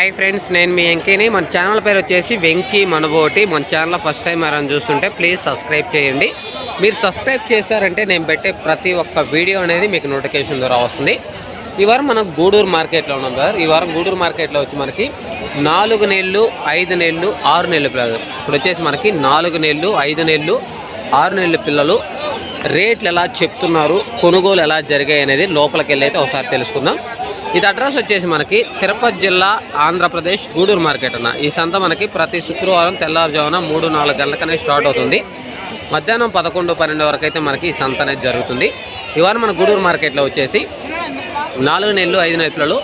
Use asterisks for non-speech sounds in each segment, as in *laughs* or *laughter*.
Hi friends నేను మీ వెంకీని. మన channel పేరు వచ్చేసి వెంకీ మనబోటి. మన ఛానల్ ఫస్ట్ టైం ఎవరైనా చూస్తుంటే ప్లీజ్ సబ్స్క్రైబ్ చేయండి. మీరు సబ్స్క్రైబ్ చేశారంటే నేను పెట్టే ప్రతి ఒక్క వీడియో అనేది మీకు నోటిఫికేషన్ ద్వారా వస్తుంది. ఈ వారం మనం గూడూరు మార్కెట్లో ఉన్నాం సార్ ఈ వారం గూడూరు మార్కెట్లో వచ్చి మనకి నాలుగు నెలలు ఐదు నెలలు ఆరు నెలలు పిల్లలు ఇప్పుడు వచ్చేసి మనకి నాలుగు నెలలు ఐదు నెలలు ఆరు నెలల పిల్లలు రేట్లు ఎలా చెప్తున్నారు కొనుగోలు ఎలా జరిగాయి అనేది లోపలికి వెళ్ళి అయితే ఒకసారి తెలుసుకుందాం. ఇది అడ్రస్ వచ్చేసి మనకి తిరుపతి జిల్లా ఆంధ్రప్రదేశ్ గూడూరు మార్కెట్ అన్న. ఈ సంత మనకి ప్రతి శుక్రవారం తెల్లవారుజామున మూడు నాలుగు గంటలకనే స్టార్ట్ అవుతుంది. మధ్యాహ్నం పదకొండు పన్నెండు వరకు అయితే మనకి ఈ సంత అనేది జరుగుతుంది. ఇవాళ మన గూడూరు మార్కెట్లో వచ్చేసి నాలుగు నెలలు ఐదు నెలలు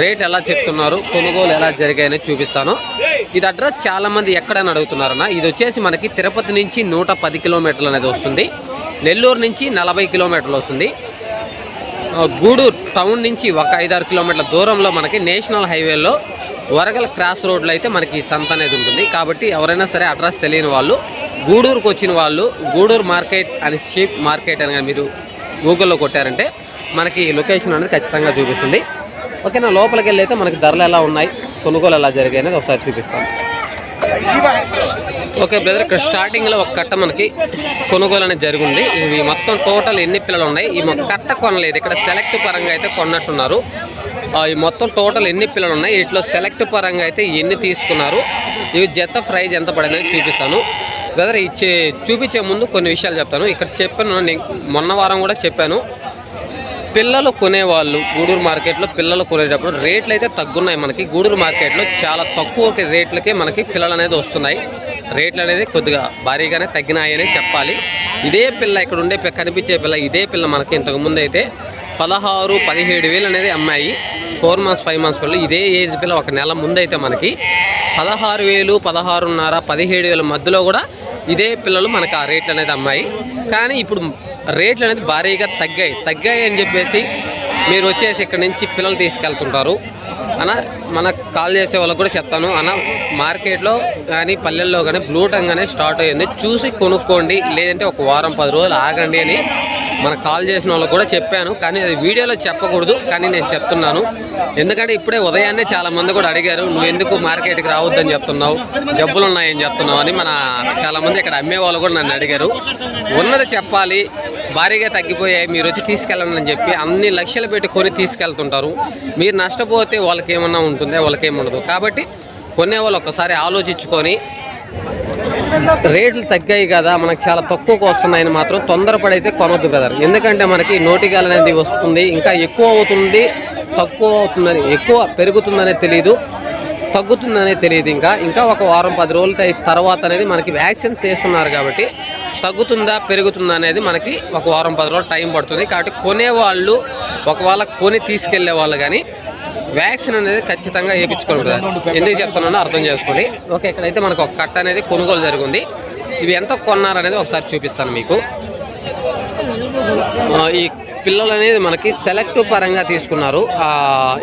రేట్ ఎలా చెప్తున్నారు కొనుగోలు ఎలా జరిగాయని చూపిస్తాను. ఇది అడ్రస్ చాలామంది ఎక్కడని అడుగుతున్నారన్న. ఇది వచ్చేసి మనకి తిరుపతి నుంచి నూట పది కిలోమీటర్లు అనేది వస్తుంది. నెల్లూరు నుంచి నలభై కిలోమీటర్లు వస్తుంది. గూడూరు టౌన్ నుంచి ఒక ఐదారు కిలోమీటర్ల దూరంలో మనకి నేషనల్ హైవేలో వరగల క్రాస్ రోడ్లో అయితే మనకి సంత అనేది ఉంటుంది. కాబట్టి ఎవరైనా సరే అడ్రస్ తెలియని వాళ్ళు గూడూరుకు వచ్చిన వాళ్ళు గూడూరు మార్కెట్ అని షీప్ మార్కెట్ అని మీరు గూగుల్లో కొట్టారంటే మనకి లొకేషన్ అనేది ఖచ్చితంగా చూపిస్తుంది. ఓకేనా లోపలికి వెళ్ళి అయితే మనకి ధరలు ఎలా ఉన్నాయి కొనుగోలు ఎలా జరిగాయి అనేది ఒకసారి చూపిస్తాను ఓకే బ్రదర్ ఇక్కడ స్టార్టింగ్లో ఒక కట్ట మనకి కొనుగోలు అనేది జరిగింది. ఇవి మొత్తం టోటల్ ఎన్ని పిల్లలు ఉన్నాయి ఈ కట్ట కొనలేదు. ఇక్కడ సెలెక్ట్ పరంగా అయితే కొన్నట్టున్నారు. ఆ, ఈ మొత్తం టోటల్ ఎన్ని పిల్లలు ఉన్నాయి వీటిలో సెలెక్ట్ పరంగా అయితే ఎన్ని తీసుకున్నారు? ఇవి జత ప్రైజ్ ఎంత పడిందని చూపిస్తాను. బ్రదర్ ఇచ్చే చూపించే ముందు కొన్ని విషయాలు చెప్తాను. ఇక్కడ చెప్పాను మొన్న వారం కూడా చెప్పాను. పిల్లలు కొనేవాళ్ళు గూడూరు మార్కెట్లో పిల్లలు కొనేటప్పుడు రేట్లు అయితే తగ్గున్నాయి మనకి. గూడూరు మార్కెట్లో చాలా తక్కువ రేట్లకే మనకి పిల్లలు అనేది వస్తున్నాయి. రేట్లు అనేది కొద్దిగా భారీగానే తగ్గినాయని చెప్పాలి. ఇదే పిల్ల ఇక్కడ ఉండే కనిపించే పిల్ల ఇదే పిల్ల మనకి ఇంతకుముందు అయితే పదహారు పదిహేడు వేలు అనేది అమ్మాయి. ఫోర్ మంత్స్ ఫైవ్ మంత్స్ పిల్లలు ఇదే ఏజ్ పిల్ల ఒక నెల ముందు అయితే మనకి పదహారు వేలు పదహారున్నర పదిహేడు వేల మధ్యలో కూడా ఇదే పిల్లలు మనకు ఆ రేట్లు అనేది అమ్మాయి. కానీ ఇప్పుడు రేట్లు అనేది భారీగా తగ్గాయి. తగ్గాయి అని చెప్పేసి మీరు వచ్చేసి ఇక్కడ నుంచి పిల్లలు తీసుకెళ్తుంటారు. అన్న మనకు కాల్ చేసే వాళ్ళకి కూడా చెప్తాను. అన్న మార్కెట్లో కానీ పల్లెల్లో కానీ బ్లూ టంగ్ అనేది స్టార్ట్ అయ్యింది. చూసి కొనుక్కోండి. లేదంటే ఒక వారం పది రోజులు ఆగండి అని మనకు కాల్ చేసిన వాళ్ళకి కూడా చెప్పాను. కానీ అది వీడియోలో చెప్పకూడదు. కానీ నేను చెప్తున్నాను. ఎందుకంటే ఇప్పుడే ఉదయాన్నే చాలా మంది కూడా అడిగారు నువ్వు ఎందుకు మార్కెట్కి రావద్దని చెప్తున్నావు? జబ్బులు ఉన్నాయని చెప్తున్నావు అని మన చాలామంది ఇక్కడ అమ్మే వాళ్ళు కూడా నన్ను అడిగారు. ఉన్నది చెప్పాలి. భారీగా తగ్గిపోయాయి. మీరు వచ్చి తీసుకెళ్ళండి అని చెప్పి అన్ని లక్షలు పెట్టి కొని తీసుకెళ్తుంటారు. మీరు నష్టపోతే వాళ్ళకి ఏమన్నా ఉంటుందా వాళ్ళకేం ఉండదు కాబట్టి కొనే వాళ్ళు ఒకసారి ఆలోచించుకొని రేట్లు తగ్గాయి కదా మనకు చాలా తక్కువకు వస్తున్నాయని మాత్రం తొందరపడైతే కొనవద్దు బ్రదర్. ఎందుకంటే మనకి నోటిగాల్ అనేది వస్తుంది ఇంకా ఎక్కువ అవుతుంది తక్కువ అవుతుందని ఎక్కువ పెరుగుతుందనే తెలియదు తగ్గుతుందనే తెలియదు ఇంకా. ఇంకా ఒక వారం పది రోజుల తర్వాత అనేది మనకి వ్యాక్సిన్స్ చేస్తున్నారు కాబట్టి తగ్గుతుందా పెరుగుతుందా అనేది మనకి ఒక వారం పది రోజులు టైం పడుతుంది. కాబట్టి కొనేవాళ్ళు ఒకవేళ కొని తీసుకెళ్ళే వాళ్ళు కానీ వ్యాక్సిన్ అనేది ఖచ్చితంగా వేయించుకోండి కదా ఎందుకు చెప్తున్నానో అర్థం చేసుకోండి. ఓకే ఇక్కడైతే మనకు ఒక కట్ట అనేది కొనుగోలు జరిగింది. ఇవి ఎంత కొన్నారనేది ఒకసారి చూపిస్తాను మీకు. ఈ పిల్లలు అనేది మనకి సెలెక్ట్ పరంగా తీసుకున్నారు.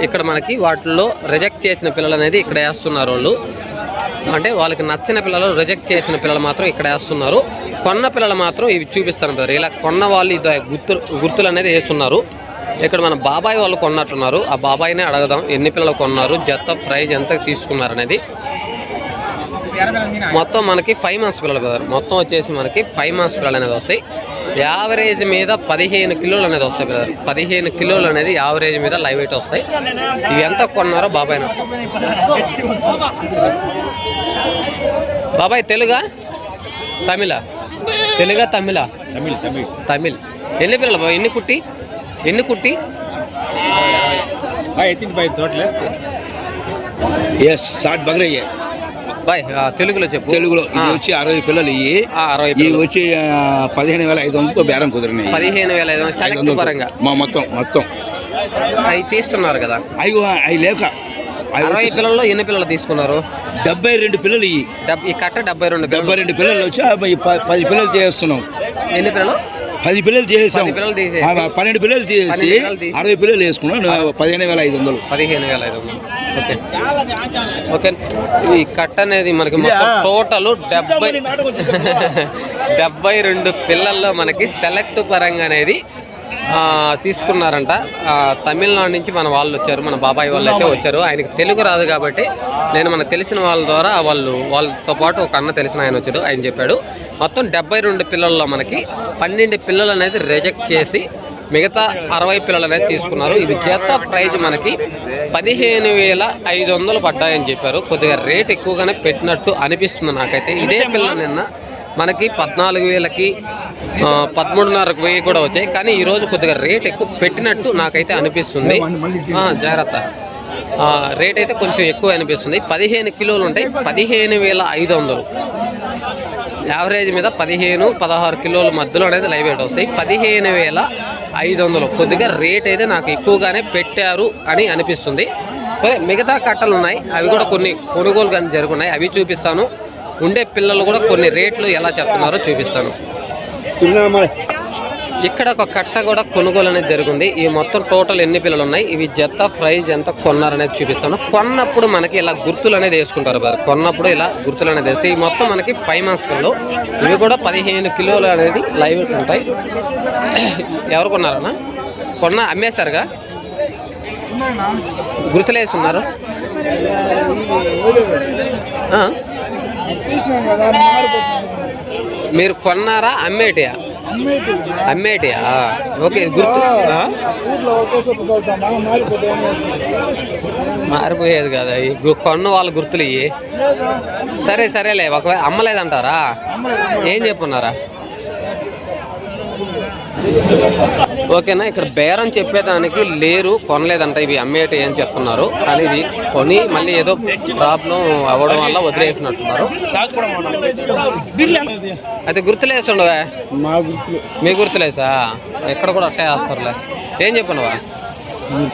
ఇక్కడ మనకి వాటిల్లో రిజెక్ట్ చేసిన పిల్లలు అనేది ఇక్కడ వేస్తున్నారు వాళ్ళు. అంటే వాళ్ళకి నచ్చిన పిల్లలు రిజెక్ట్ చేసిన పిల్లలు మాత్రం ఇక్కడ వేస్తున్నారు. కొన్న పిల్లలు మాత్రం ఇవి చూపిస్తాను బ్రదర్. ఇలా కొన్న వాళ్ళు ఇద్దరు గుర్తు గుర్తులు అనేది వేస్తున్నారు. ఇక్కడ మన బాబాయ్ వాళ్ళు కొన్నట్టున్నారు. ఆ బాబాయ్నే అడగదాం ఎన్ని పిల్లలు కొన్నారు జత ప్రైజ్ ఎంత తీసుకున్నారు అనేది మొత్తం మనకి ఫైవ్ మంత్స్ పిల్లలు బ్రదర్ మొత్తం వచ్చేసి మనకి ఫైవ్ మంత్స్ పిల్లలు అనేది వస్తాయి. యావరేజ్ మీద పదిహేను కిలోలు అనేది వస్తాయి బ్రదర్ పదిహేను కిలోలు అనేది యావరేజ్ మీద లైవ్ వెయిట్ వస్తాయి. ఇవి ఎంత కొన్నారో బాబాయ్ బాబాయ్ తెలుగా? తమిళ? తెలుగా తమిళ తమిళ్. తమిళ్. ఎన్ని పిల్లలు బాబాయ్? ఎన్ని కుట్టి? ఎన్ని కుట్టి? ఎస్ తెలుగులో చెప్పు. తెలుగులో. వచ్చి అరవై పిల్లలు ఇవి అరవై వచ్చి పదిహేను వేల ఐదు వందలతో బేరం కుదిరినాయి. పదిహేను వేల ఐదు వందలు పరంగా. మా మొత్తం మొత్తం. అవి తీస్తున్నారు కదా. అవి అవి లేక. అరవై పిల్లల్లో ఎన్ని పిల్లలు తీసుకున్నారు? డెబ్బై రెండు పిల్లలు ఇవి ఈ కట్ట డెబ్బై రెండు డెబ్బై రెండు పిల్లలు వచ్చి పది పిల్లలు చేస్తున్నాం. ఎన్ని పిల్లలు? పది పిల్లలు చేసాం పిల్లలు తీసేసి. పన్నెండు పిల్లలు చేసి. అరవై పిల్లలు వేసుకున్నాం. పదిహేను వేల ఐదు వందలు. పదిహేను వేల ఐదు వందలు. ఓకే. ఓకే. ఈ కట్ట అనేది మనకి మొత్తం టోటల్ డెబ్బై *laughs* డెబ్బై రెండు పిల్లల్లో మనకి సెలెక్ట్ పరంగా అనేది తీసుకున్నారంట. తమిళనాడు నుంచి మన వాళ్ళు వచ్చారు. మన బాబాయ్ వాళ్ళు అయితే వచ్చారు. ఆయనకి తెలుగు రాదు కాబట్టి నేను మనకు తెలిసిన వాళ్ళ ద్వారా వాళ్ళు వాళ్ళతో పాటు ఒక అన్న తెలిసిన ఆయన వచ్చాడు. ఆయన చెప్పాడు మొత్తం డెబ్బై రెండు పిల్లల్లో మనకి పన్నెండు పిల్లలు అనేది రిజెక్ట్ చేసి మిగతా అరవై పిల్లలు అనేది తీసుకున్నారు. ఇది జత ప్రైజ్ మనకి పదిహేను వేల ఐదు వందలు పడ్డాయని చెప్పారు. కొద్దిగా రేట్ ఎక్కువగానే పెట్టినట్టు అనిపిస్తుంది నాకైతే. ఇదే పిల్ల నిన్న మనకి పద్నాలుగు వేలకి పదమూడున్నరకు వెయ్యి కూడా వచ్చాయి. కానీ ఈరోజు కొద్దిగా రేట్ ఎక్కువ పెట్టినట్టు నాకైతే అనిపిస్తుంది. జాగ్రత్త. రేట్ అయితే కొంచెం ఎక్కువ అనిపిస్తుంది. పదిహేను కిలోలు ఉంటాయి. పదిహేను వేల ఐదు వందలు. యావరేజ్ మీద పదిహేను పదహారు కిలోల మధ్యలో అనేది లైవ్ వెయిట్ వస్తాయి. పదిహేను వేల ఐదు వందలు. కొద్దిగా రేట్ అయితే నాకు ఎక్కువగానే పెట్టారు అని అనిపిస్తుంది. సరే మిగతా కట్టలు ఉన్నాయి. అవి కూడా కొన్ని కొనుగోలు కానీ జరుగున్నాయి. అవి చూపిస్తాను. ఉండే పిల్లలు కూడా కొన్ని రేట్లు ఎలా చెప్తున్నారో చూపిస్తాను. ఇక్కడ ఒక కట్ట కూడా కొనుగోలు అనేది జరిగింది. ఈ మొత్తం టోటల్ ఎన్ని పిల్లలు ఉన్నాయి? ఇవి జత ప్రైజ్ ఎంత కొన్నారనేది చూపిస్తాను. కొన్నప్పుడు మనకి ఇలా గుర్తులు అనేది వేసుకుంటారు బ్రదర్ కొన్నప్పుడు ఇలా గుర్తులు అనేది వేస్తే ఈ మొత్తం మనకి ఫైవ్ మంత్స్ పిల్లలు ఇవి కూడా పదిహేను కిలోలు అనేది లైవ్ ఉంటాయి. ఎవరు కొన్నారన్నా? కొన్న అమ్మేశారుగా? గుర్తులు వేస్తున్నారు ఆ? తీసినాం కదా మారిపోతుంది మీరు కొన్నారా? అమ్మేటియా? అమ్మేటియా? ఓకే గుర్తు మారిపోయేది కదా? కొన్న వాళ్ళ గుర్తులు ఇవి సరే సరేలే ఒకవేళ అమ్మలేదంటారా? ఏం చెప్పున్నారా? ఓకేనా? ఇక్కడ బేరం చెప్పేదానికి లేరు కొనలేదంట. ఇవి అమ్మేటి ఏం చెప్తున్నారు కానీ ఇది కొని మళ్ళీ ఏదో ప్రాబ్లం అవ్వడం వల్ల వదిలేసినట్టున్నారు. అయితే గుర్తులేస్తుండవే మా గుర్తులు. మీ గుర్తులేసా? ఎక్కడ కూడా అట్టే వేస్తారులే. ఏం చెప్పనువా?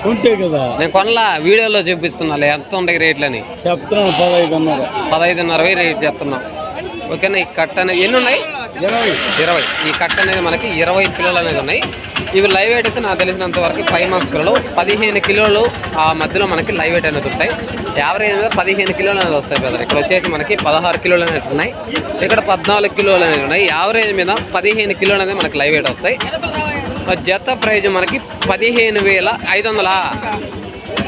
కొంటే కదా. నేను కొనలా వీడియోలో చూపిస్తున్నాలే ఎంత ఉంటాయి రేట్లని? చెప్తున్నాను పదహైదున్నర వెయ్యి రేట్ చెప్తున్నాం. ఓకేనా? ఈ కట్ట అనేది ఎన్ని ఉన్నాయి? ఇరవై. ఇరవై. ఈ కట్ట అనేది మనకి ఇరవై కిలోలు అనేది ఉన్నాయి. ఇవి లైవ్ వెయిట్ అయితే నాకు తెలిసినంత వరకు ఫైవ్ మంత్స్ కిలోలు. పదిహేను కిలోలు ఆ మధ్యలో మనకి లైవ్ వెయిట్ అనేది ఉంటాయి. యావరేజ్ మీద పదిహేను కిలోలు అనేది వస్తాయి బ్రదర్ ఇక్కడ వచ్చేసి మనకి పదహారు కిలోలు అనేది ఉన్నాయి. ఇక్కడ పద్నాలుగు కిలోలు అనేది ఉన్నాయి. యావరేజ్ మీద పదిహేను కిలోలు అనేది మనకి లైవ్ వెయిట్ వస్తాయి. ఆ జత ప్రైజ్ మనకి పదిహేను వేల ఐదు వందలా?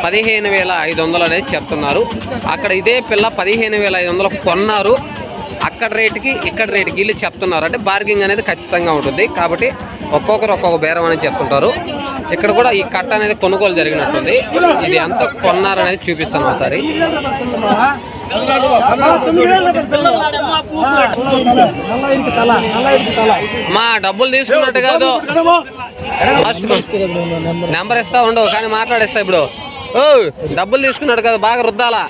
పదిహేను వేల ఐదు వందలు అనేది చెప్తున్నారు. అక్కడ ఇదే పిల్ల పదిహేను వేల ఐదు వందలు కొన్నారు. అక్కడ రేటుకి ఇక్కడ రేటుకి వీళ్ళు చెప్తున్నారు. అంటే బార్గింగ్ అనేది ఖచ్చితంగా ఉంటుంది. కాబట్టి ఒక్కొక్కరు ఒక్కొక్క బేరం అనేది చెప్తుంటారు. ఇక్కడ కూడా ఈ కట్ట అనేది కొనుగోలు జరిగినట్టుంది. ఇది ఎంత కొన్నారనేది చూపిస్తాను ఒకసారి. మా డబ్బులు తీసుకున్నట్టు కాదు. ఫస్ట్ నెంబర్ ఇస్తా ఉండవు కానీ మాట్లాడేస్తా ఇప్పుడు. ఓ డబ్బులు తీసుకున్నాడు కదా బాగా రుద్దాలా?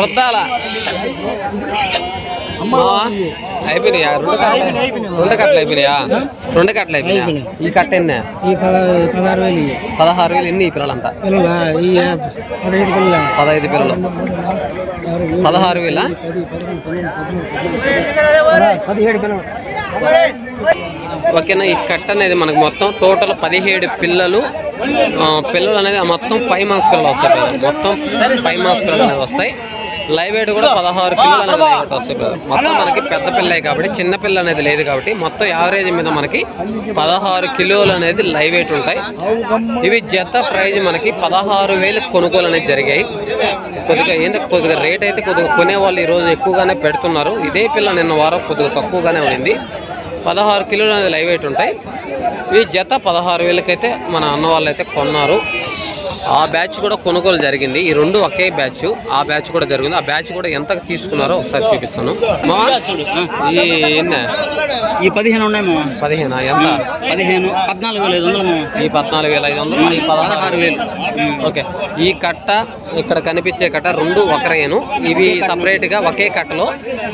రుద్దాలా? అయిపోయినాయా? రెండు కట్టలు రెండు కట్టలు అయిపోయినాయా? రెండు కట్టలు అయిపోయినాయా? ఈ కట్ట ఎన్ని? ఈ పదహారు వేలు. పదహారు వేలు ఎన్ని ఈ పిల్లలంట పిల్లలా? ఈ పదహైదు పిల్లలు? పదహారు వేల? పదిహేడు పిల్లలు. ఓకేనా ఈ కట్ట అనేది మనకు మొత్తం టోటల్ పదిహేడు పిల్లలు పిల్లలు అనేది మొత్తం ఫైవ్ మంత్స్ పిల్లలు వస్తాయి. మొత్తం ఫైవ్ మంత్స్ పిల్లలు అనేది వస్తాయి. లైవ్ వెయిట్ కూడా పదహారు కిలోలు అనేది లైవ్ వెయిట్ వస్తాయి. మొత్తం మనకి పెద్ద పిల్లే కాబట్టి చిన్న పిల్ల అనేది లేదు కాబట్టి మొత్తం యావరేజ్ మీద మనకి పదహారు కిలోలు అనేది లైవ్ వెయిట్ ఉంటాయి. ఇవి జత ప్రైజ్ మనకి పదహారు వేలు కొనుగోలు అనేది జరిగాయి. కొద్దిగా ఏంటో కొద్దిగా రేట్ అయితే కొద్దిగా కొనేవాళ్ళు ఈ రోజు ఎక్కువగానే పెడుతున్నారు. ఇదే పిల్ల నిన్న వారం కొద్దిగా తక్కువగానే ఉంది పదహారు కిలోలు అనేది లైవ్ వెయిట్ ఉంటాయి. ఈ జత పదహారు వేలకైతే మన అన్న వాళ్ళు అయితే కొన్నారు. ఆ బ్యాచ్ కూడా కొనుగోలు జరిగింది. ఈ రెండు ఒకే బ్యాచ్. ఆ బ్యాచ్ కూడా జరిగింది. ఆ బ్యాచ్ కూడా ఎంత తీసుకున్నారో ఒకసారి చూపిస్తాను. ఈ ఎన్న? ఈ పదిహేను ఉన్నాయి పదిహేనా? ఎంత? పదిహేను పద్నాలుగు వేల ఐదు వందలు ఈ పద్నాలుగు వేల ఐదు వందలు ఈ పదహారు వేలు. ఓకే. ఈ కట్ట ఇక్కడ కనిపించే కట్ట రెండు ఒక రేను ఇవి సపరేట్గా ఒకే కట్టలో.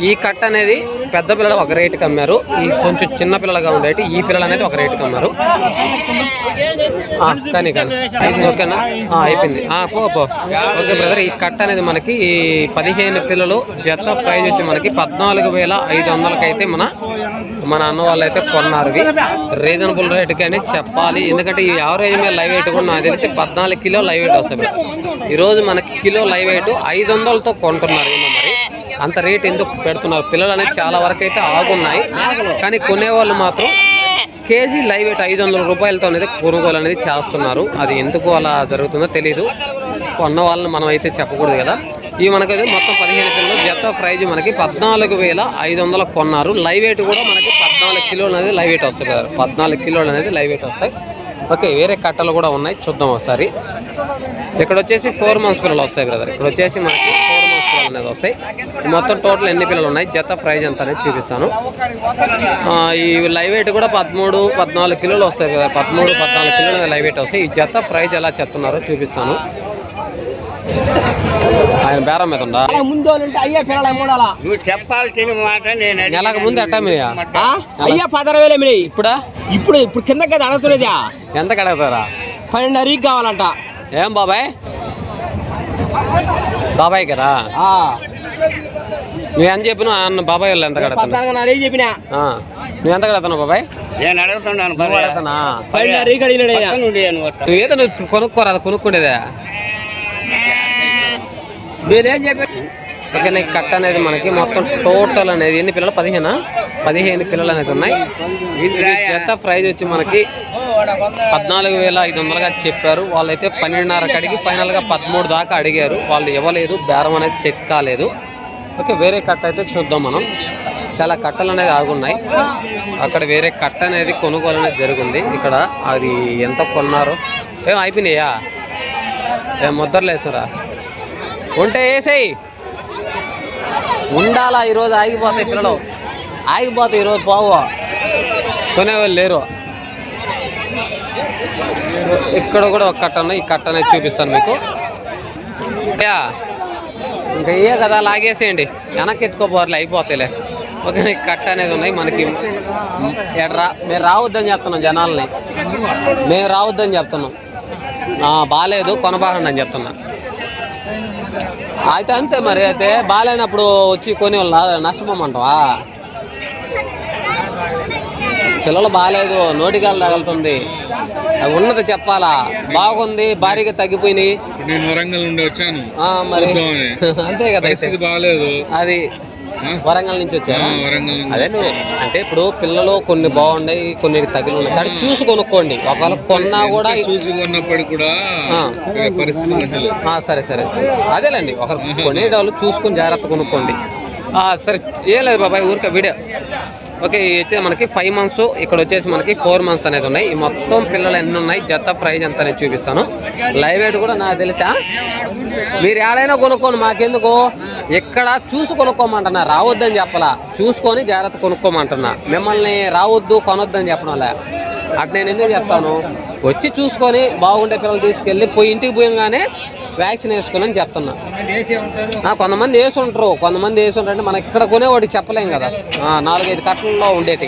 ఈ కట్ట అనేది పెద్ద పిల్లలు ఒక రేటుకి అమ్మారు ఈ కొంచెం చిన్న పిల్లలుగా ఉండేటి ఈ పిల్లలు అనేది ఒక రేటుకి అమ్మారు కానీ కానీ. ఓకేనా? అయిపోయింది. పో పో. ఓకే బ్రదర్ ఈ కట్ట అనేది మనకి ఈ పదిహేను పిల్లలు జత ప్రైజ్ వచ్చి మనకి పద్నాలుగు వేల ఐదు వందలకైతే మన మన అన్న వాళ్ళు అయితే కొన్నారు ఇవి. రీజనబుల్ రేటుకి కానీ చెప్పాలి. ఎందుకంటే ఈ యావరేజ్ మీద లైవ్ వెయిట్ కూడా నాకు తెలిసి పద్నాలుగు కిలో లైవ్ వెయిట్ వస్తుంది ఈరోజు మనకి కిలో లైవ్ వెయిట్ ఐదు వందలతో కొంటున్నారు ఏమో మరి. అంత రేట్ ఎందుకు పెడుతున్నారు? పిల్లలు అనేది చాలా వరకు అయితే ఆగున్నాయి. కానీ కొనేవాళ్ళు మాత్రం కేజీ లైవ్ ఎయిట్ ఐదు వందల రూపాయలతో అనేది కొనుగోలు అనేది చేస్తున్నారు. అది ఎందుకు అలా జరుగుతుందో తెలియదు కొన్న వాళ్ళని మనం అయితే చెప్పకూడదు కదా. ఇవి మనకైతే మొత్తం పదిహేను కిలోలు. జత ప్రైజ్ మనకి పద్నాలుగు వేల ఐదు వందలు కొన్నారు. లైవ్ ఎయిట్ కూడా మనకి పద్నాలుగు కిలోలు అనేది లైవ్ ఎయిట్ వస్తుంది కదా. పద్నాలుగు కిలోలు అనేది లైవ్ ఎయిట్ వస్తాయి. ఓకే వేరే కట్టలు కూడా ఉన్నాయి. చూద్దాం ఒకసారి. ఇక్కడ వచ్చేసి ఫోర్ మంత్స్ పిల్లలు వస్తాయి బ్రదర్. ఇక్కడ వచ్చేసి మనకి ఫోర్ పిల్లలు అనేది వస్తాయి మొత్తం టోటల్ ఎన్ని పిల్లలు ఉన్నాయి? జత ప్రైజ్ ఎంత అనేది చూపిస్తాను. ఆ, ఈ లైవ్ వెయిట్ కూడా పదమూడు పద్నాలుగు కిలోలు వస్తాయి కదా. పదమూడు పద్నాలుగు కిలోలు లైవ్ వెయిట్ వస్తాయి. ఈ జత ప్రైజ్ ఎలా చెప్తున్నారో చూపిస్తాను. ఆయన బేరం మీద ఉందా? ముందు అయ్యే పిల్లలు మూడాలా నువ్వు చెప్పాల్సిన మాట నేను నెలకు ముందు ఎట్టా మీయా ఆ? అయ్యా పదహారు వేలు ఇప్పుడా? ఇప్పుడు ఇప్పుడు కింద కదా అడగలేదా ఎంత కడగతారా? పన్నెండున్నరకి కావాలంట. ఏం బాబాయ్? బాబాయ్ కదా ఆ. నువ్వు ఎంత చెప్పినా అన్న బాబాయ్ వాళ్ళు ఎంత కడతాను చెప్పిన? నువ్వు ఎంత కడతావు బాబాయ్? నేను అడుగుతున్నాను నువ్వు. కడతానా ఏదో నువ్వు కొనుక్కోరా అది కొనుక్కుండేదే. మీరేం చెప్పారు ఓకే నీకు కట్ట అనేది మనకి మొత్తం టోటల్ అనేది ఎన్ని పిల్లలు? పదిహేనా? పదిహేను పిల్లలు అనేది ఉన్నాయి. ఇది జత ప్రైజ్ వచ్చి మనకి పద్నాలుగు వేల ఐదు వందలుగా చెప్పారు. వాళ్ళైతే పన్నెండున్నర కడిగి ఫైనల్గా పదమూడు దాకా అడిగారు. వాళ్ళు ఇవ్వలేదు బేరం అనేది సెట్ కాలేదు. ఓకే వేరే కట్ట అయితే చూద్దాం మనం. చాలా కట్టలు అనేది ఆగున్నాయి. అక్కడ వేరే కట్ట అనేది కొనుగోలు అనేది జరిగింది. ఇక్కడ అది ఎంత కొన్నారు? ఏం అయిపోయినాయా? ఏం ముద్దర్లు ఉంటే వేసేయి. ఉండాలా ఈరోజు ఆగిపోతాయి పిల్లలు? ఆగిపోతాయి ఈరోజు పోవు. కొనేవాళ్ళు లేరు. ఇక్కడ కూడా ఒక కట్టను ఈ కట్ట అనేది చూపిస్తాను మీకు. యా, ఇంకా ఇయ్యే కదా లాగేసేయండి. వెనక్కి ఎత్తుకోపోర్లే అయిపోతాయిలే ఓకే నీకు కట్ట అనేది ఉన్నాయి. మనకి ఎడ్రా మేము రావద్దని చెప్తున్నాం జనాల్ని. మేము రావద్దని చెప్తున్నాం. బాగాలేదు కొనబాగండి అని చెప్తున్నా. అయితే అంతే మరి అయితే బాగాలేనప్పుడు వచ్చి కొని వాళ్ళు నష్టపోమంటావా? పిల్లలు బాగాలేదు నోటికాలు తగులుతుంది. అది ఉన్నది చెప్పాలా? బాగుంది భారీగా తగ్గిపోయినాయి. నేను వరంగల్ నుండి వచ్చాను. ఆ, మరి. *laughs* అంతే కదా బాగాలేదు. అది. వరంగల్ నుంచి వచ్చారా? అదే నువ్వు అంటే ఇప్పుడు పిల్లలు కొన్ని బాగున్నాయి కొన్ని తగిలి ఉన్నాయి కానీ చూసి కొనుక్కోండి. ఒకవేళ కొన్నా కూడా చూసి కొన్నప్పటికి కూడా సరే సరే. అదేలేండి. ఒకరు కొనేటోళ్ళు చూసుకొని జాగ్రత్త కొనుక్కోండి. సరే. ఏం లేదు బాబాయ్ ఊరికే వీడియో. ఓకే వచ్చేసి మనకి ఫైవ్ మంత్స్ ఇక్కడ వచ్చేసి మనకి ఫోర్ మంత్స్ అనేది ఉన్నాయి. ఈ మొత్తం పిల్లలు ఎన్ని ఉన్నాయి? జత ప్రైజ్ ఎంత అనేది చూపిస్తాను. లైవ్ వెయిట్ కూడా నాకు తెలుసా మీరు ఏడైనా కొనుక్కోండి. మాకెందుకు? ఇక్కడ చూసి కొనుక్కోమంటున్నా రావద్దని చెప్పలా. చూసుకొని జాగ్రత్త కొనుక్కోమంటున్నా. మిమ్మల్ని రావద్దు కొనొద్దని చెప్పడం లే అటు నేను ఎందుకు చెప్తాను? వచ్చి చూసుకొని బాగుండే పిల్లలు తీసుకెళ్ళి పోయి ఇంటికి పోయినగానే వ్యాక్సిన్ వేసుకుని చెప్తున్నా. కొంతమంది వేసి ఉంటారు. కొంతమంది వేసి ఉంటారు అంటే మనం ఇక్కడ కొనేవాడికి చెప్పలేం కదా. ఆ, నాలుగైదు కట్టలలో ఉండేటి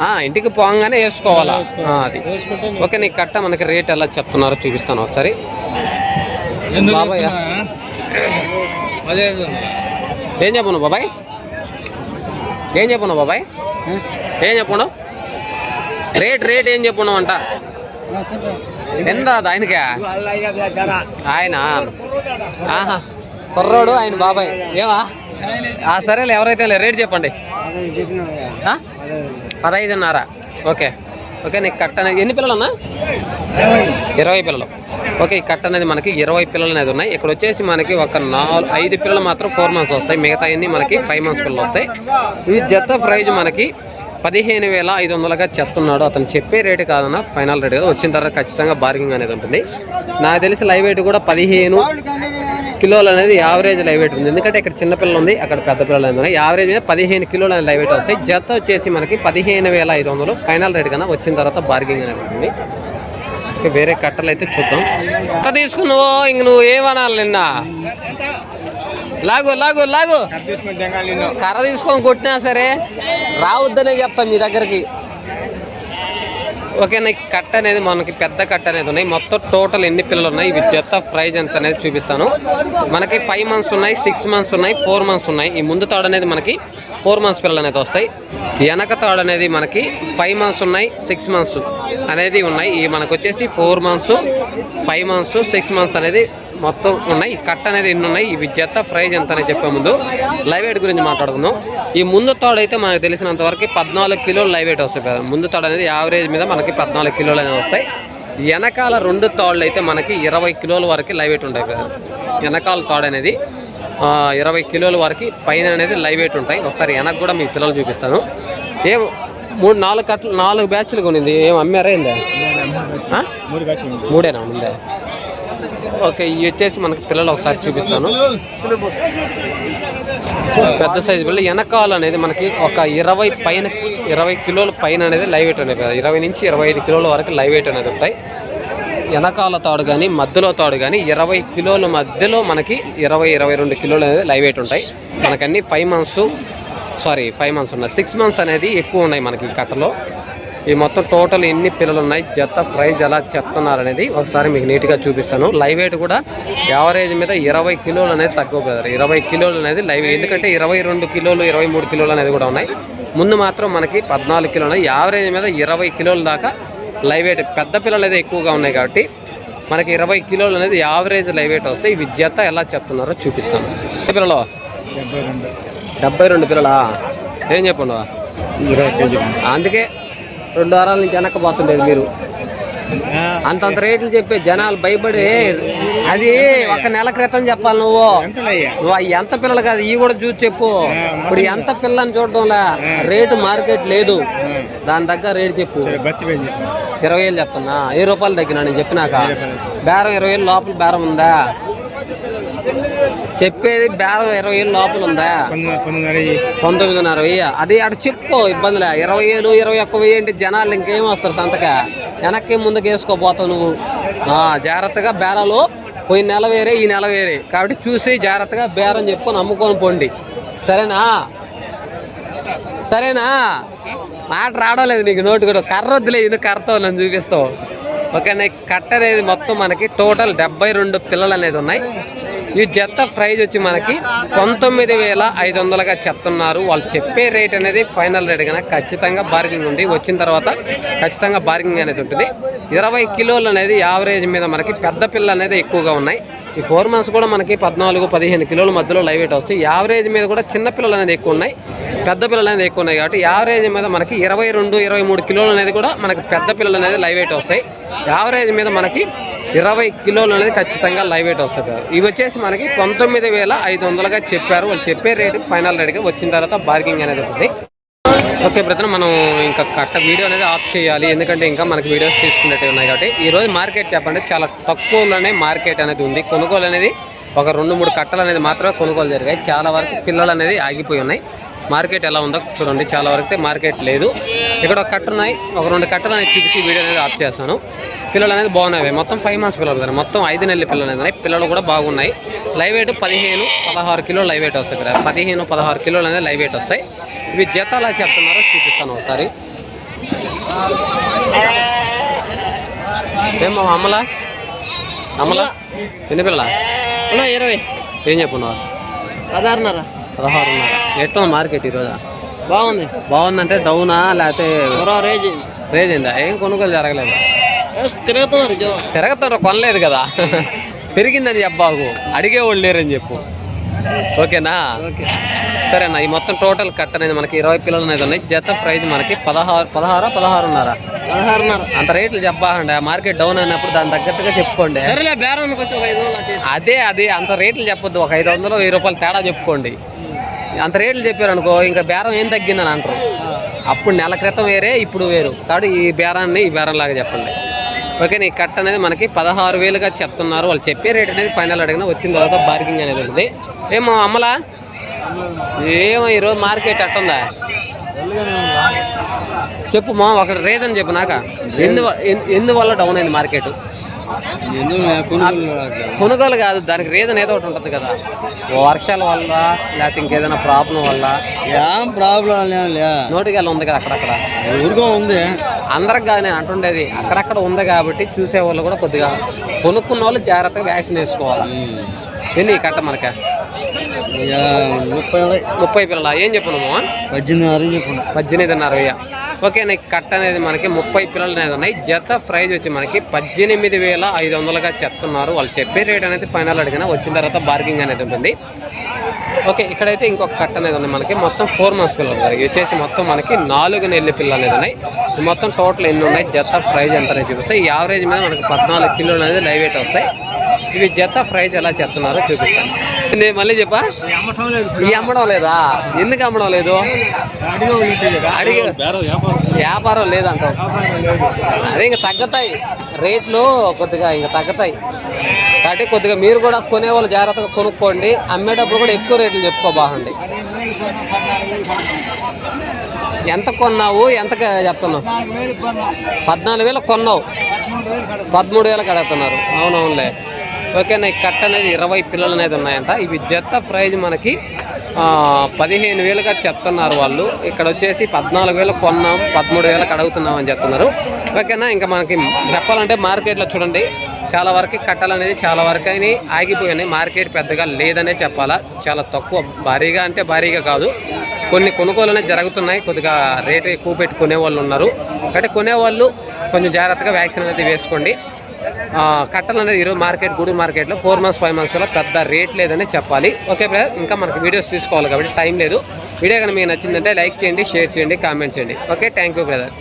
ఆ, ఇంటికి పోగానే వేసుకోవాలా? ఆ, అది. ఓకే నీకు కట్ట మనకి రేట్ ఎలా చెప్తున్నారో చూపిస్తాను ఒకసారి. బాబాయ్ ఏం చెప్పను బాబాయ్? ఏం చెప్పను బాబాయ్? ఏం చెప్పను రేట్ రేట్ ఏం చెప్పను అంట? ఎంత రాదు ఆయనకే? ఆయన? ఆహా కుర్రోడు ఆయన బాబాయ్. ఏమా ఆ సరేలే ఎవరైతే లే, రేట్ చెప్పండి. ఆ? పదహైదున్నర. ఓకే. ఓకే నీకు కట్ట అనేది ఎన్ని పిల్లలు అన్నా ఇరవై పిల్లలు. ఓకే ఈ కట్ట అనేది మనకి ఇరవై పిల్లలు అనేది ఉన్నాయి. ఇక్కడ వచ్చేసి మనకి ఒక నాలుగు ఐదు పిల్లలు మాత్రం ఫోర్ మంత్స్ వస్తాయి. మిగతా అన్ని మనకి ఫైవ్ మంత్స్ పిల్లలు వస్తాయి. ఈ జత ప్రైజ్ మనకి పదిహేను వేల ఐదు వందలుగా చెప్తున్నాడు. అతను చెప్పే రేటు కాదన్న ఫైనల్ రేటు కదా. వచ్చిన తర్వాత ఖచ్చితంగా బార్గింగ్ అనేది ఉంటుంది. నాకు తెలిసి లైవ్ రేటు కూడా పదిహేను కిలోలు అనేది యావరేజ్ లైవ్ వెయిట్ ఉంది. ఎందుకంటే ఇక్కడ చిన్న పిల్లలు ఉంది అక్కడ పెద్ద పిల్లలు ఉన్నాయి. యావరేజ్ మీద పదిహేను కిలోలు అనేది లైవ్ వెయిట్ వస్తాయి. జత వచ్చేసి మనకి పదిహేను వేల ఐదు వందలు. ఫైనల్ రేట్ కన్నా వచ్చిన తర్వాత బార్గింగ్ అనేది ఉంటుంది. వేరే కట్టలు అయితే చూద్దాం. కట్ట తీసుకున్నావు ఇంక నువ్వు ఏమనాలి నిన్న? లాగు లాగు లాగు. కర్ర తీసుకొని కొట్టినా సరే రావద్దనే చెప్తాం మీ దగ్గరికి. ఓకే నీకు కట్ట అనేది మనకి పెద్ద కట్ట అనేది ఉన్నాయి. మొత్తం టోటల్ ఎన్ని పిల్లలు ఉన్నాయి? ఇవి జత ప్రైజ్ ఎంత అనేది చూపిస్తాను. మనకి ఫైవ్ మంత్స్ ఉన్నాయి సిక్స్ మంత్స్ ఉన్నాయి ఫోర్ మంత్స్ ఉన్నాయి. ఈ ముందు తాడు అనేది మనకి ఫోర్ మంత్స్ పిల్లలు అనేది వస్తాయి. వెనక తాడు అనేది మనకి ఫైవ్ మంత్స్ ఉన్నాయి సిక్స్ మంత్స్ అనేది ఉన్నాయి. ఈ మనకు వచ్చేసి four months five months six months అనేది మొత్తం ఉన్నాయి. కట్ అనేది ఎన్ని ఉన్నాయి? ఇవి జత ప్రైజ్ ఎంత అనేది చెప్పే ముందు లైవ్ వెయిట్ గురించి మాట్లాడుకుందాం. ఈ ముందు తాడు అయితే మనకు తెలిసినంత వరకు పద్నాలుగు కిలోలు లైవ్ వెయిట్ వస్తాయి కదా. ముందు తాడు అనేది యావరేజ్ మీద మనకి పద్నాలుగు కిలోలు అనేవి వస్తాయి. వెనకాల రెండు తాళ్ళు అయితే మనకి ఇరవై కిలోల వరకు లైవ్ వెయిట్ ఉంటాయి కదా. వెనకాల తాడు అనేది ఇరవై కిలోల వరకు పైన అనేది లైవ్ వెయిట్ ఉంటాయి. ఒకసారి వెనక కూడా మీ పిల్లలు చూపిస్తాను. ఏం మూడు నాలుగు కట్టలు నాలుగు బ్యాచ్లు కొనింది. ఏం అమ్మారా ఏందా? మూడేనా? ముందే ఓకే ఇవి వచ్చేసి మనకి పిల్లలు ఒకసారి చూపిస్తాను. పెద్ద సైజు పిల్లలు. వెనకాల అనేది మనకి ఒక ఇరవై పైన ఇరవై కిలోల పైన అనేది లైవ్ వెయిట్ అనేది కదా. ఇరవై నుంచి ఇరవై ఐదు కిలోల వరకు లైవ్ వెయిట్ అనేది ఉంటాయి. వెనకాల తాడు కానీ మధ్యలో తాడు కానీ ఇరవై కిలోల మధ్యలో మనకి ఇరవై ఇరవై రెండు కిలోలు అనేది లైవ్ వెయిట్ ఉంటాయి. మనకన్నీ five months sorry five months ఉన్నాయి. సిక్స్ మంత్స్ అనేది ఎక్కువ ఉన్నాయి మనకి కట్టలో. ఈ మొత్తం టోటల్ ఎన్ని పిల్లలు ఉన్నాయి జత ప్రైజ్ ఎలా చెప్తున్నారు అనేది ఒకసారి మీకు నీట్గా చూపిస్తాను. లైవ్ వెయిట్ కూడా యావరేజ్ మీద ఇరవై కిలోలు అనేది తక్కువ కదా ఇరవై కిలోలు అనేది లైవ్ ఎందుకంటే ఇరవై రెండు కిలోలు ఇరవై మూడు కిలోలు అనేది కూడా ఉన్నాయి. ముందు మాత్రం మనకి పద్నాలుగు కిలోలు ఉన్నాయి. యావరేజ్ మీద ఇరవై కిలోల దాకా లైవ్ వెయిట్ పెద్ద పిల్లలు అయితే ఎక్కువగా ఉన్నాయి కాబట్టి మనకి ఇరవై కిలోలు అనేది యావరేజ్ లైవ్ వెయిట్ వస్తే ఇవి జత ఎలా చెప్తున్నారో చూపిస్తాను. పిల్లలు? డెబ్బై రెండు. పిల్లలా? ఏం చెప్పండు? అందుకే రెండు వారాల నుంచి వెనక్కపోతుండేది మీరు. అంతంత రేట్లు చెప్పే జనాలు భయపడి అది ఒక నెల క్రితం చెప్పాలి నువ్వు. నువ్వు అవి ఎంత పిల్లలు కాదు ఇవి కూడా చూసి చెప్పు. ఇప్పుడు ఎంత పిల్లని చూడడంలా? రేటు మార్కెట్ లేదు. దాని దగ్గర రేటు చెప్పు. ఇరవై వేలు చెప్తున్నా. ఏ రూపాయలు తగ్గినా నేను చెప్పినాక. బేరం ఇరవై వేలు లోపల బేరం ఉందా? చెప్పేది బేరం ఇరవై వేలు లోపల ఉందా? పంతొమ్మిదిన్నర వెయ్యి. అది అటు చెప్పుకో ఇబ్బందిలే. ఇరవై వేలు ఇరవై ఒక్క వెయ్యి అంటే జనాలు ఇంకేం వస్తారు సంతక? వెనక్కి ముందుకు వేసుకోపోతావు నువ్వు. జాగ్రత్తగా బేరాలు. పోయిన నెల వేరే ఈ నెల వేరే. కాబట్టి చూసి జాగ్రత్తగా బేరం చెప్పుకొని అమ్ముకొని పోండి. సరేనా? సరేనా? మాట రావడం లేదు నీకు నోటు కూడా. కర్ర వద్దులే ఇది కర్రతో నన్ను చూపిస్తావు? ఓకే నీకు కట్ట అనేది మొత్తం మనకి టోటల్ డెబ్బై రెండు పిల్లలు అనేది ఉన్నాయి. ఈ జత ప్రైజ్ వచ్చి మనకి పంతొమ్మిది వేల ఐదు వందలుగా చెప్తున్నారు. వాళ్ళు చెప్పే రేట్ అనేది ఫైనల్ రేట్ కనుక ఖచ్చితంగా బార్గింగ్ ఉంది. వచ్చిన తర్వాత ఖచ్చితంగా బార్గింగ్ అనేది ఉంటుంది. ఇరవై కిలోలు అనేది యావరేజ్ మీద మనకి పెద్ద పిల్లలు అనేది ఎక్కువగా ఉన్నాయి. ఈ ఫోర్ మంత్స్ కూడా మనకి పద్నాలుగు పదిహేను కిలోల మధ్యలో లైవ్ వెయిట్ వస్తాయి. యావరేజ్ మీద కూడా చిన్న పిల్లలు అనేది ఎక్కువ ఉన్నాయి. పెద్ద పిల్లలు అనేది ఎక్కువ ఉన్నాయి కాబట్టి యావరేజ్ మీద మనకి ఇరవై రెండు ఇరవై మూడు కిలోలు అనేది కూడా మనకి పెద్ద పిల్లలు అనేది లైవ్ వెయిట్ వస్తాయి. యావరేజ్ మీద మనకి ఇరవై కిలోలు అనేది ఖచ్చితంగా లైవ్ వెయిట్ వస్తుంది ఇవి వచ్చేసి మనకి పంతొమ్మిది వేల ఐదు వందలుగా చెప్పారు. వాళ్ళు చెప్పే రేటు ఫైనల్ రేట్గా వచ్చిన తర్వాత బార్గింగ్ అనేది ఉంటుంది. ఓకే బ్రదర్ మనం ఇంకా కట్ట వీడియో అనేది ఆఫ్ చేయాలి. ఎందుకంటే ఇంకా మనకి వీడియోస్ తీసుకునేవి ఉన్నాయి కాబట్టి ఈరోజు మార్కెట్ చెప్పండి. చాలా తక్కువలోనే మార్కెట్ అనేది ఉంది. కొనుగోలు అనేది ఒక రెండు మూడు కట్టలు అనేది మాత్రమే కొనుగోలు జరిగాయి. చాలా వరకు పిల్లలు అనేది ఆగిపోయి ఉన్నాయి. మార్కెట్ ఎలా ఉందో చూడండి చాలా వరకు అయితే మార్కెట్ లేదు. ఇక్కడ ఒక కట్ట ఉన్నాయి ఒక రెండు కట్టలు అనేది చూపించి వీడియో అనేది ఆఫ్ చేస్తాను. పిల్లలు అనేది బాగున్నాయి మొత్తం ఫైవ్ మంత్స్ పిల్లలు ఉన్నాయి మొత్తం ఐదు నెలల పిల్లలు అనేది ఉన్నాయి పిల్లలు కూడా బాగున్నాయి. లైవ్ వెయిట్ పదిహేను పదహారు కిలోలు లైవ్ వెయిట్ వస్తాయి ఇక్కడ పదిహేను పదహారు కిలోలు అనేది లైవ్ వెయిట్ వస్తాయి. ఇవి జత ఎలా చెప్తున్నారో చూపిస్తాను ఒకసారి. ఏమో అమ్మలా అమ్మలా ఎన్ని పిల్ల ఇరవై. ఏం చెప్పున్నావా? పదహారున్నర. పదహారున్నర. ఎట్లా మార్కెట్ ఈరోజు? బాగుంది. బాగుందంటే డౌనా లేకపోతే రేజ్ రేజ్ అయిందా. ఏం కొనుగోలు జరగలేదు? తిరుగుతున్నారు తిరగతారు కొనలేదు కదా. పెరిగిందని చెప్పాకు అడిగేవాళ్ళు లేరని చెప్పు. ఓకేనా? ఓకే. సరేనా ఈ మొత్తం టోటల్ కట్ అనేది మనకి ఇరవై పిల్లలు అనేది ఉన్నాయి. జత ప్రైజ్ మనకి పదహారు పదహారా పదహారున్నర? పదహారున్నర. అంత రేట్లు చెప్పాలండి. ఆ మార్కెట్ డౌన్ అయినప్పుడు దాని తగ్గట్టుగా చెప్పుకోండి. అదే అదే అంత రేట్లు చెప్పొద్దు. ఒక ఐదు వందలు వెయ్యి రూపాయలు తేడా చెప్పుకోండి. అంత రేట్లు చెప్పారు అనుకో ఇంకా బేరం ఏం తగ్గిందని అంటారు. అప్పుడు నెల క్రితం వేరే ఇప్పుడు వేరు. కాబట్టి ఈ బేరాన్ని ఈ బేరం లాగా చెప్పండి. ఓకే నీ కట్ అనేది మనకి పదహారు వేలుగా చెప్తున్నారు. వాళ్ళు చెప్పే రేట్ అనేది ఫైనల్ అడిగినా వచ్చిన తర్వాత బార్గింగ్ అనేది ఉంది ఏమో అమ్మలా? ఏమో ఈరోజు మార్కెట్ అట్టుందా? చెప్పు మా ఒక రీజన్ చెప్పు నాక. ఎందు ఎందువల్ల డౌన్ అయింది మార్కెట్ కొనుగోలు కాదు దానికి రీజన్ ఏదో ఒకటి ఉంటుంది కదా. వర్షాల వల్ల లేకపోతే ఇంకేదైనా ప్రాబ్లం వల్ల. ఏం ప్రాబ్లం లే నోటికి ఉంది కదా అక్కడక్కడ. ఊరుకో ఉంది. అందరికి కాదు నేను అంటుండేది అక్కడక్కడ ఉంది కాబట్టి చూసే వాళ్ళు కూడా కొద్దిగా కొనుక్కున్న వాళ్ళు జాగ్రత్తగా వ్యాక్సిన్ వేసుకోవాలి. ఎన్ని కట్ట మనక? ముప్పై ముప్పై పిల్లల? ఏం చెప్పను పద్దెనిమిది పద్దెనిమిదిన్నర వెయ్యి. ఓకే నాకు కట్ అనేది మనకి ముప్పై పిల్లలు అనేది ఉన్నాయి. జత ప్రైజ్ వచ్చి మనకి పద్దెనిమిది వేల ఐదు వందలుగా చెప్తున్నారు. వాళ్ళు చెప్పే రేట్ అనేది ఫైనల్ అడిగినా వచ్చిన తర్వాత బార్గింగ్ అనేది ఉంటుంది. ఓకే ఇక్కడైతే ఇంకొక కట్ అనేది ఉంది మనకి. మొత్తం ఫోర్ మంత్స్ పిల్లలు ఉన్నాయి. వచ్చేసి మొత్తం మనకి నాలుగు నెల్లి పిల్లలు అనేది ఉన్నాయి. మొత్తం టోటల్ ఎన్ని ఉన్నాయి? జత ప్రైజ్ ఎంత అనేది చూపిస్తాయి. ఈ యావరేజ్ మీద మనకి పద్నాలుగు కిలోలు అనేది లైవ్ వెయిట్ వస్తాయి. ఇవి జత ప్రైజ్ ఎలా చెప్తున్నారో చూపిస్తాను. మళ్ళీ చెప్పా? ఈ అమ్మడం లేదా. ఎందుకు అమ్మడం లేదు? అడిగి వ్యాపారం లేదంటావు. అదే ఇంకా తగ్గుతాయి. రేట్లు కొద్దిగా ఇంకా తగ్గుతాయి. కాబట్టి కొద్దిగా మీరు కూడా కొనేవాళ్ళు జాగ్రత్తగా కొనుక్కోండి. అమ్మేటప్పుడు కూడా ఎక్కువ రేట్లు చెప్పుకోబాగండి ఎంత కొన్నావు? ఎంత చెప్తున్నావు? పద్నాలుగు వేలు కొన్నావు. పదమూడు వేలకు అడుగుతున్నారు అవునవునులే. ఓకేనా ఈ కట్ట అనేది ఇరవై పిల్లలు అనేది ఉన్నాయంట. ఇవి జత ప్రైజ్ మనకి పదిహేను వేలుగా చెప్తున్నారు వాళ్ళు. ఇక్కడ వచ్చేసి పద్నాలుగు వేలు కొన్నాం పదమూడు వేలకు అడుగుతున్నాం అని చెప్తున్నారు. ఓకేనా ఇంకా మనకి చెప్పాలంటే మార్కెట్లో చూడండి. చాలా వరకు కట్టలు అనేది చాలా వరకు అయినా ఆగిపోయినాయి. మార్కెట్ పెద్దగా లేదనే చెప్పాలా. చాలా తక్కువ భారీగా అంటే భారీగా కాదు. కొన్ని కొనుగోలు అనేవి జరుగుతున్నాయి. కొద్దిగా రేటు ఎక్కువ పెట్టి కొనేవాళ్ళు ఉన్నారు. అంటే కొనేవాళ్ళు కొంచెం జాగ్రత్తగా వ్యాక్సిన్ అనేది వేసుకోండి. కట్టలు అనేది ఈరోజు మార్కెట్ గుడి మార్కెట్లో ఫోర్ మంత్స్ ఫైవ్ మంత్స్ కూడా పెద్ద రేట్ లేదని చెప్పాలి. ఓకే బ్రదర్ ఇంకా మనకి వీడియోస్ తీసుకోవాలి కాబట్టి టైం లేదు. వీడియో కనుక మీకు నచ్చిందంటే లైక్ చేయండి షేర్ చేయండి కామెంట్ చేయండి. Okay thank you brother.